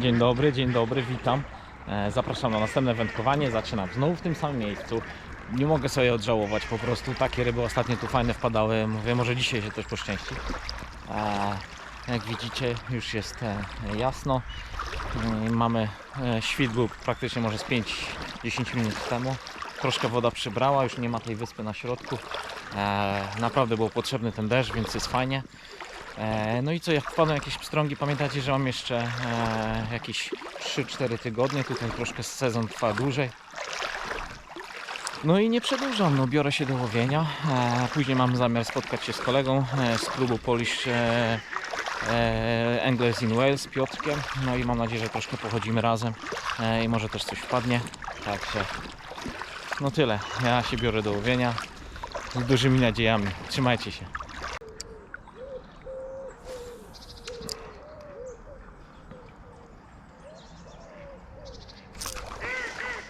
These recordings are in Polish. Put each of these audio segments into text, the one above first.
Dzień dobry, dzień dobry, witam. E, Zapraszam na następne wędkowanie. Zaczynam znowu w tym samym miejscu. Nie mogę sobie odżałować, po prostu takie ryby ostatnio tu fajne wpadały. Mówię, może dzisiaj się też poszczęści. E, Jak widzicie, już jest e, jasno. Mamy świt był praktycznie może z 5-10 minut temu. Troszkę woda przybrała, już nie ma tej wyspy na środku. Naprawdę był potrzebny ten deszcz, więc jest fajnie. E, No i co, jak wpadną jakieś pstrągi, pamiętajcie, że mam jeszcze e, jakieś 3-4 tygodnie, tutaj troszkę sezon trwa dłużej. No i nie przedłużam, no biorę się do łowienia. E, Później mam zamiar spotkać się z kolegą z klubu Polish e, Anglers in Wales, Piotrkiem. No i mam nadzieję, że troszkę pochodzimy razem i może też coś wpadnie. Także no tyle. Ja się biorę do łowienia z dużymi nadziejami. Trzymajcie się.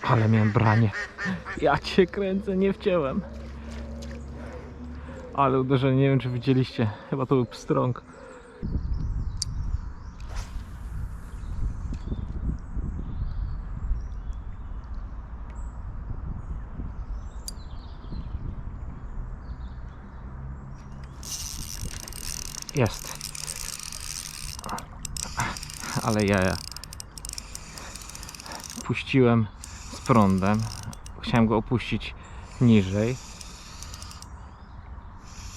Ale miałem branie. Ja cię kręcę, nie wcięłem. Ale uderzenie, nie wiem czy widzieliście. Chyba to był pstrąg. Jest. Ale ja puściłem prądem. Chciałem go opuścić niżej.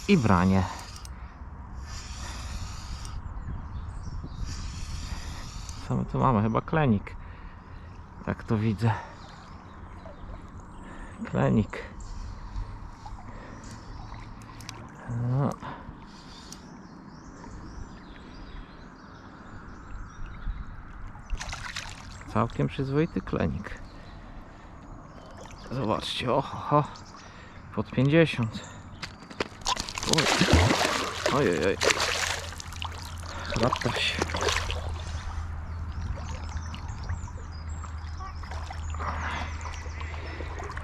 I branie. Co my tu mamy? Chyba klenik. Tak to widzę. Klenik. No. Całkiem przyzwoity klenik. Zobaczcie, oho, ho, pod 50. Oj, oj, oj. Chraptaś.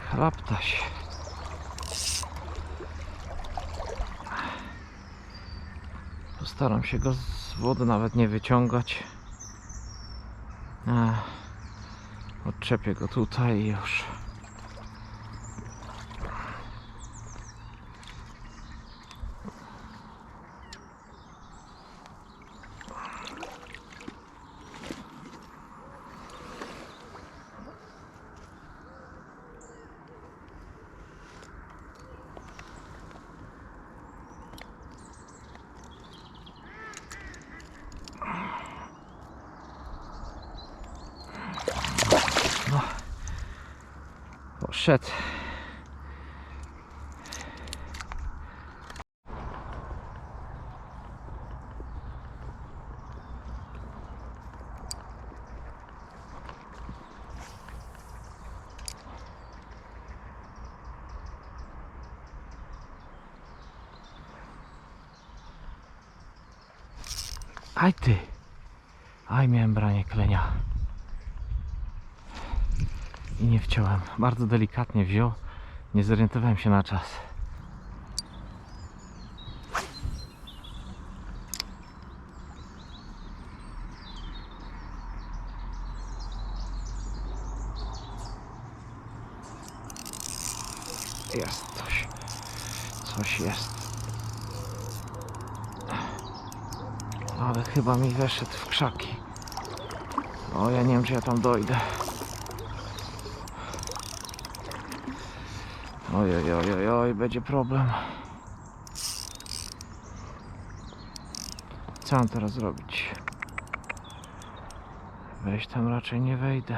Chraptaś. Postaram się go z wody nawet nie wyciągać. Odczepię go tutaj i już. Poszedł. Aj ty. Aj miałem branie klenia. I nie wciąłem. Bardzo delikatnie wziął. Nie zorientowałem się na czas. Jest coś. Coś jest. Ale chyba mi weszedł w krzaki. O, ja nie wiem, czy ja tam dojdę. Oj, oj, oj, oj, oj, będzie problem. Co mam teraz zrobić? Wejść tam raczej nie wejdę.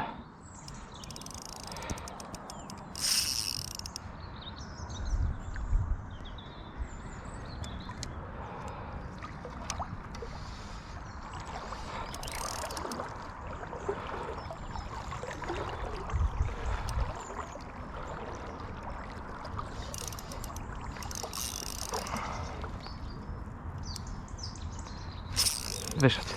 Wyszedł.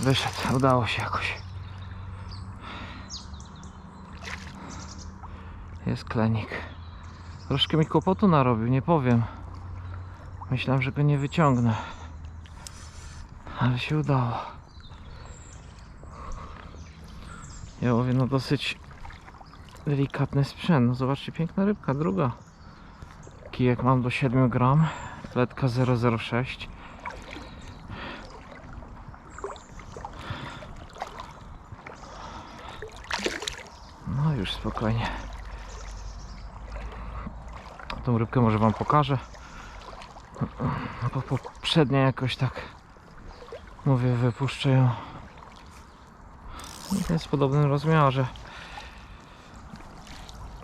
Wyszedł, udało się jakoś. Jest klenik. Troszkę mi kłopotu narobił, nie powiem. Myślałem, że go nie wyciągnę. Ale się udało. Ja łowię no dosyć delikatny sprzęt. No zobaczcie, piękna rybka, druga. Kijek mam do 7 gram. Letka 006. No już spokojnie. Tą rybkę może wam pokażę. Bo poprzednio jakoś tak mówię, wypuszczę ją. I Jest w podobnym rozmiarze.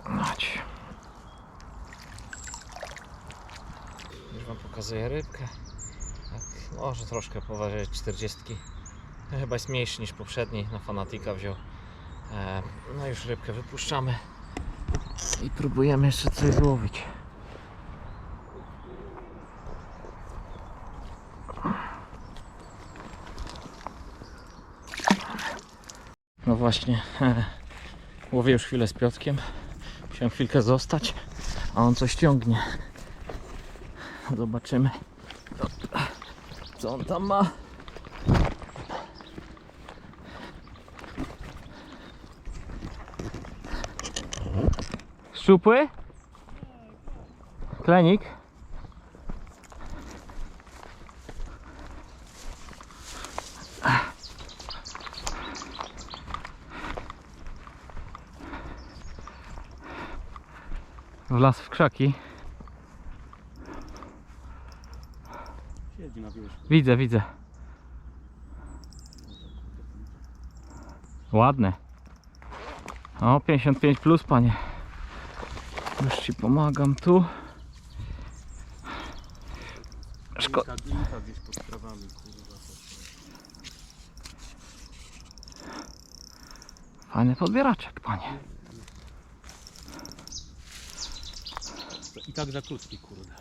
Chodź. Pokazuję rybkę. Tak, może troszkę powyżej 40. Chyba jest mniejszy niż poprzedni. Na fanatika wziął. E, No już rybkę wypuszczamy. I próbujemy jeszcze coś złowić. No właśnie, łowię już chwilę z Piotkiem. Musiałem chwilkę zostać, a on coś ciągnie. Zobaczymy, co on tam ma. Szczupły? Klenik? Wlazł w krzaki. Widzę, widzę. Ładne. O, 55 plus, panie. Już ci pomagam tu. Szko- Glinka, glinka gdzieś pod trawami, kurwa. Fajny podbieraczek, panie. I tak za krótki, kurde.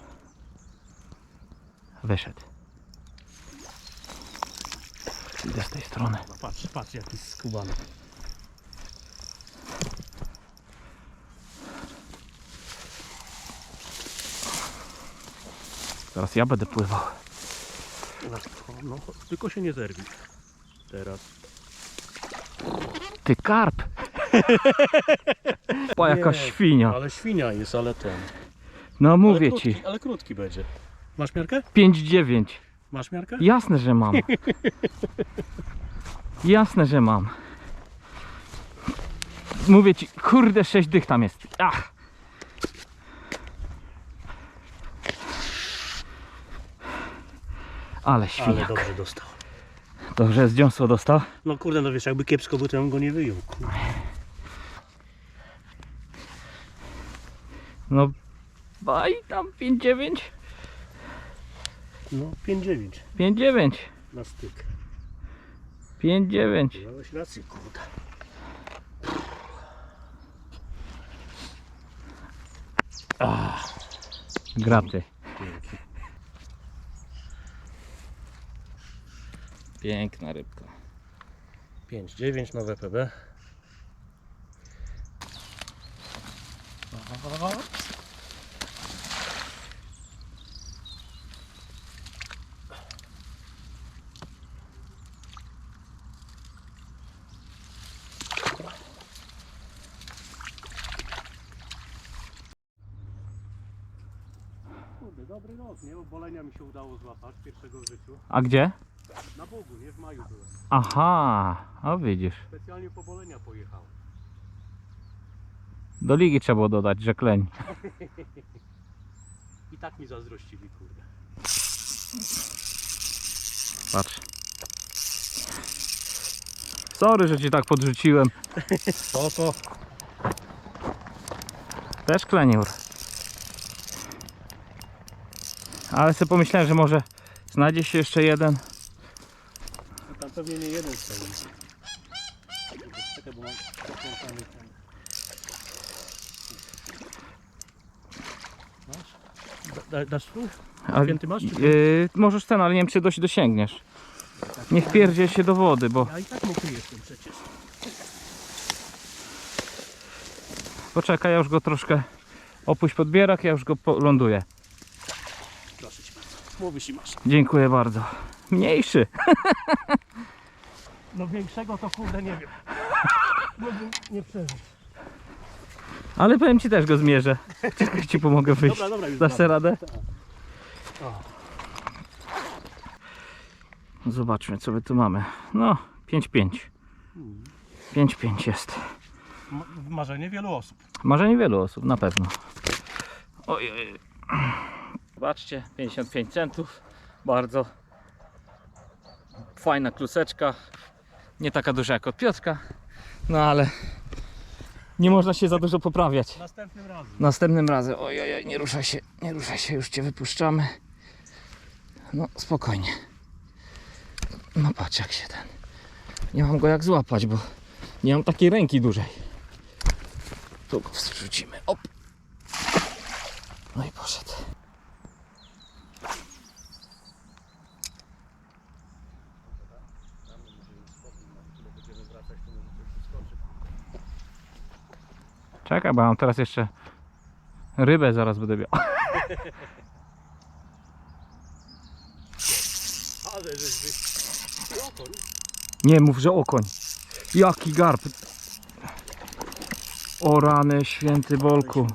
Wyszedł. Idę z tej strony. No patrz, patrz jaki skubany. Teraz ja będę pływał. No, tylko się nie zerwij. Teraz. Ty karp! Pa, jaka Nie, świnia. Ale świnia jest, ale ten. No ale mówię krótki, ci. Ale krótki będzie. Masz miarkę? 5-9. Masz miarkę? Jasne, że mam. Jasne, że mam. Mówię ci, kurde, 6 dych tam jest. Ach! Ale Ale świniak. dobrze dostał. Dobrze, z dziąsło dostał. No kurde, no wiesz, jakby kiepsko był, to ja bym go nie wyjął. Kurde. No, baj tam 5-9. No, 5-9 5-9. na styk. 5-9. Miałeś rację, kurde. Graty. Pięknie. Piękna rybka. 5-9 na WPB. Kurde, dobry lot, nie? Bo Bolenia mi się udało złapać pierwszego w życiu. A gdzie? Na Bogu, nie? W maju byłem. Aha, o widzisz. Specjalnie po Bolenia pojechałem. Do ligi trzeba było dodać, że kleń. I tak mi zazdrościli, kurde. Patrz. Sorry, że ci tak podrzuciłem. To to. Też kleniur. Ale sobie pomyślałem, że może znajdzie się jeszcze jeden. Tam pewnie nie jeden stoi. Czekaj, bo mam podłączany ten. Masz? Da, dasz tu? A, Pięty masz, czy yy, możesz ten, ale nie wiem czy dość dosięgniesz. Nie wpierdzie się do wody, bo Ja i tak mokry jestem przecież. poczekaj, ja już go troszkę opuść podbierak, ja już go ląduję. Masz. Dziękuję bardzo. Mniejszy. No większego to kurde nie wiem. Mógłbym nie przeżyć. Ale powiem ci też go zmierzę. Czekaj, ci pomogę wyjść. Dobra, dobra, już Dasz sobie radę? Zobaczmy, co my tu mamy. No, 5-5. 5-5 jest. Ma- Marzenie wielu osób. Marzenie wielu osób, na pewno. Oj, oj. Zobaczcie, 55 centów. Bardzo fajna kluseczka. Nie taka duża jak od Piotrka. No ale nie można się za dużo poprawiać. Następnym razem. Następnym razem. Oj, oj, oj, nie ruszaj się, nie ruszaj się, już cię wypuszczamy. No, spokojnie. No patrz jak się ten. Nie mam go jak złapać, bo nie mam takiej ręki dużej. Tu go wrzucimy. Op. No i poszedł. Czekaj, bo mam teraz jeszcze rybę zaraz będę miał. Ale żeś okoń. Nie mów, że okoń. Jaki garb. O rany, święty Bolku.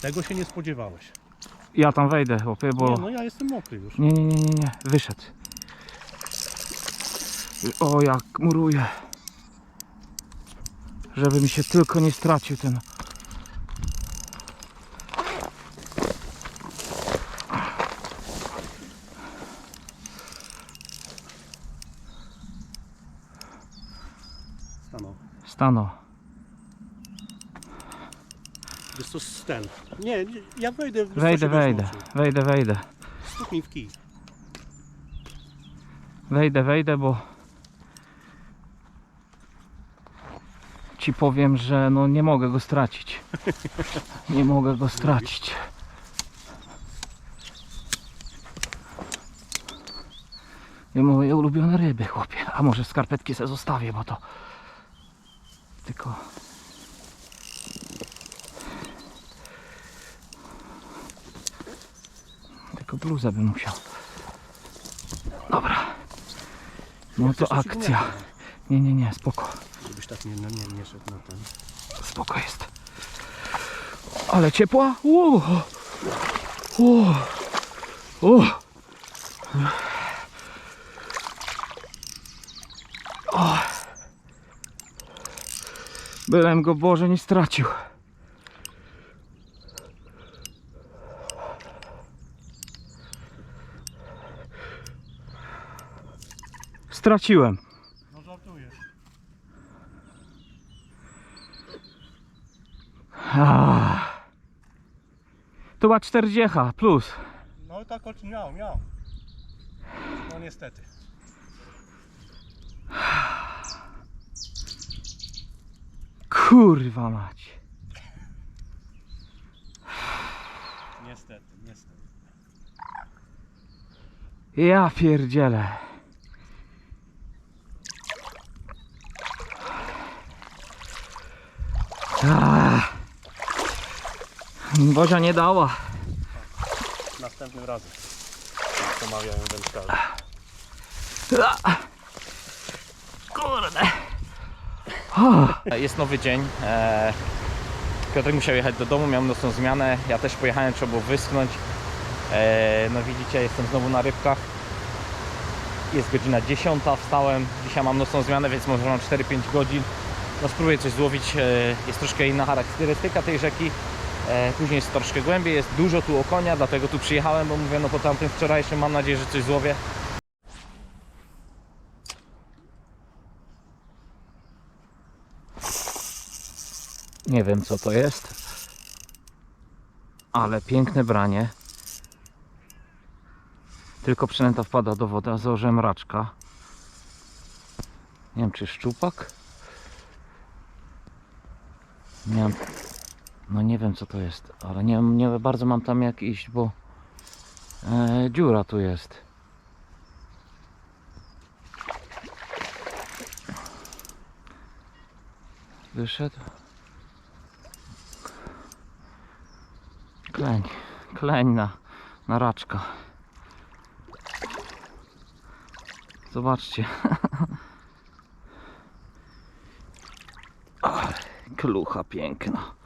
Tego się nie spodziewałeś. Ja tam wejdę, chłopie, bo... Nie, no ja jestem mokry już. Nie, nie, nie, nie, nie. Wyszedł. O, jak muruje. Żeby mi się tylko nie stracił ten... Stanął. Stanął. To ten. Nie, nie, ja wejdę w Wejdę, wejdę. Wejdę, wejdę. Stuknij w kij. Wejdę, wejdę, bo ci powiem, że no nie mogę go stracić. Nie mogę go stracić. I moje ulubione ryby, chłopie. A może skarpetki sobie zostawię, bo to tylko tylko bluzę bym musiał. Dobra. No to akcja. Nie, nie, nie, spoko. Żebyś tak nie, nie, nie, nie szedł na ten. Spoko jest. Ale ciepła? Ło! Ło! O! O! Go Boże nie stracił. Straciłem. No żartuję. Ah. Była 40 plus. No tak choć miał, miał. No niestety. Kurwa mać. Niestety, niestety. Ja pierdzielę. Ah. Bozia nie dała. Następnym razem. Pomawiają wędkarze. Kurde. Jest nowy dzień. E, Piotrek musiał jechać do domu, miał nocną zmianę. Ja też pojechałem, trzeba było wyschnąć. E, No widzicie, jestem znowu na rybkach. Jest godzina 10, wstałem. Dzisiaj mam nocną zmianę, więc może mam 4-5 godzin. No spróbuję coś złowić. E, Jest troszkę inna charakterystyka tej rzeki. E, Później jest troszkę głębiej, jest dużo tu okonia, dlatego tu przyjechałem, bo mówię, no po tamtym wczorajszym mam nadzieję, że coś złowię. Nie wiem co to jest, ale piękne branie. Tylko przynęta wpada do wody, a założyłem raczka. Nie wiem czy szczupak? Nie mam... No nie wiem co to jest, ale nie, nie bardzo mam tam jak iść, bo e, dziura tu jest. Wyszedł. Kleń, kleń na, na raczka. Zobaczcie. Klucha piękna.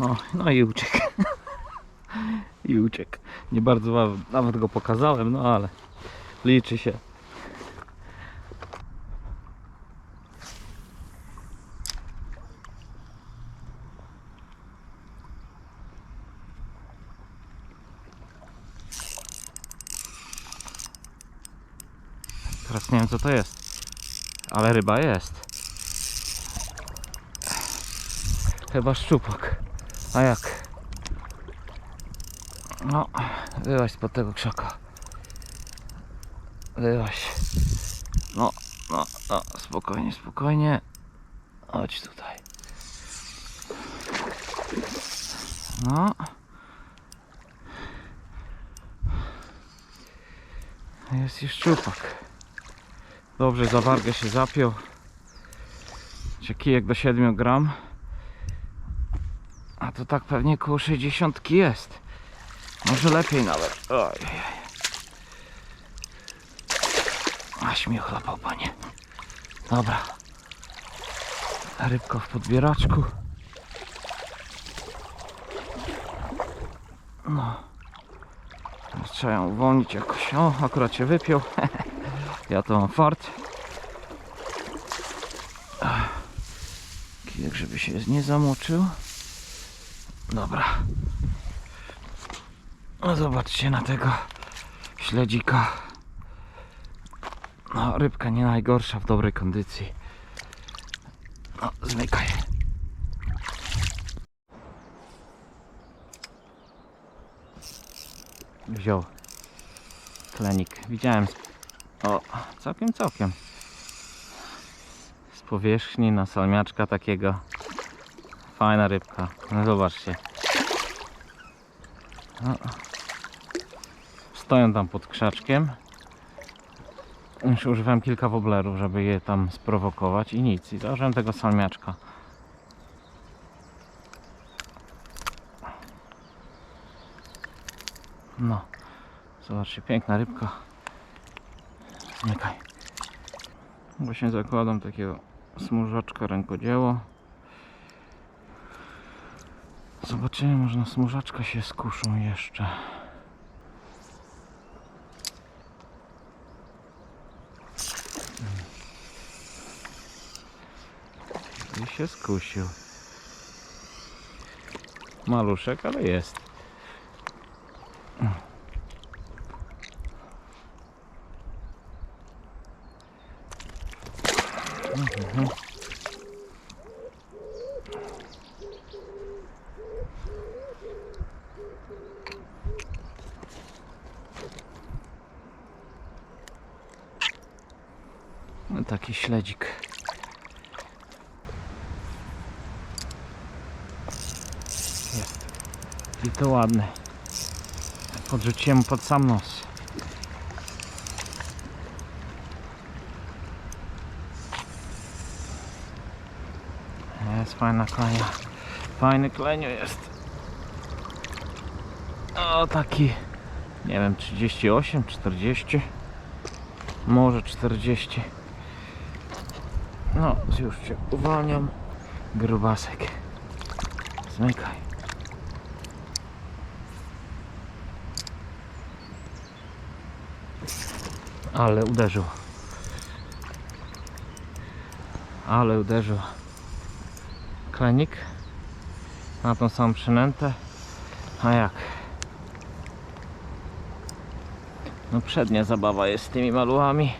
No, no i uciekł. I uciekł. Nie bardzo nawet go pokazałem, no ale liczy się. Teraz nie wiem co to jest. Ale ryba jest. Chyba szczupak. A jak? No, wyłaź spod tego krzaka. Wyłaź. No, no, no, spokojnie, spokojnie. Chodź tutaj. No. Jest już szczupak. Dobrze, za wargę się zapiął. Czy kijek do 7 gram. To tak pewnie koło 60 jest. Może lepiej nawet. Oj. Aś mi ochlapał, panie. Dobra. Rybko w podbieraczku. No. Trzeba ją uwolnić jakoś. O, akurat się wypiął. ja to mam fart. Kijek, żeby się nie zamoczył. Dobra. No zobaczcie na tego śledzika. No, rybka nie najgorsza w dobrej kondycji. No, zmykaj. Wziął klenik. Widziałem. O, całkiem, całkiem. Z powierzchni na salmiaczka takiego. Fajna rybka. No zobaczcie. No. Stoją tam pod krzaczkiem. Już używałem kilka woblerów, żeby je tam sprowokować i nic. I założyłem tego salmiaczka. No. Zobaczcie, piękna rybka. Zmykaj. Właśnie zakładam takiego smurzaczka rękodzieło. Zobaczymy, może na smurzaczka się skuszą jeszcze. I się skusił. Maluszek, ale jest. Mhm. No taki śledzik. Jest. I to ładny. Podrzuciłem pod sam nos. Jest fajna klenia. Fajny klenio jest. O taki. Nie wiem, 38, 40. Może 40. No, już cię uwalniam. Grubasek. Zmykaj. Ale uderzył. Ale uderzył. Klenik. Na tą samą przynętę. A jak? No przednia zabawa jest z tymi maluchami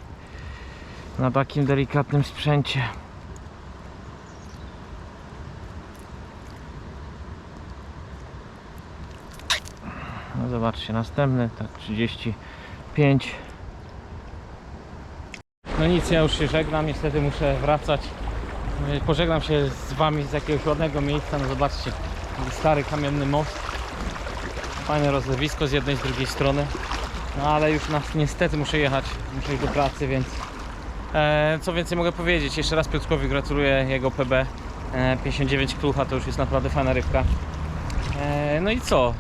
na takim delikatnym sprzęcie. No zobaczcie, następny, tak 35. No nic, ja już się żegnam, niestety muszę wracać. No Pożegnam się z Wami z jakiegoś ładnego miejsca, no zobaczcie, stary kamienny most. Fajne rozlewisko z jednej, z drugiej strony. No ale już nas, niestety muszę jechać, muszę iść do pracy, więc E, co więcej mogę powiedzieć? Jeszcze raz Piotrkowi gratuluję jego PB. E, 59 klucha to już jest naprawdę fajna rybka. E, no i co?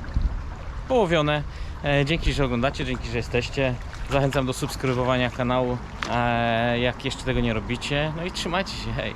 Połowione. E, dzięki, że oglądacie, dzięki, że jesteście. Zachęcam do subskrybowania kanału, e, jak jeszcze tego nie robicie. No i trzymajcie się, hej.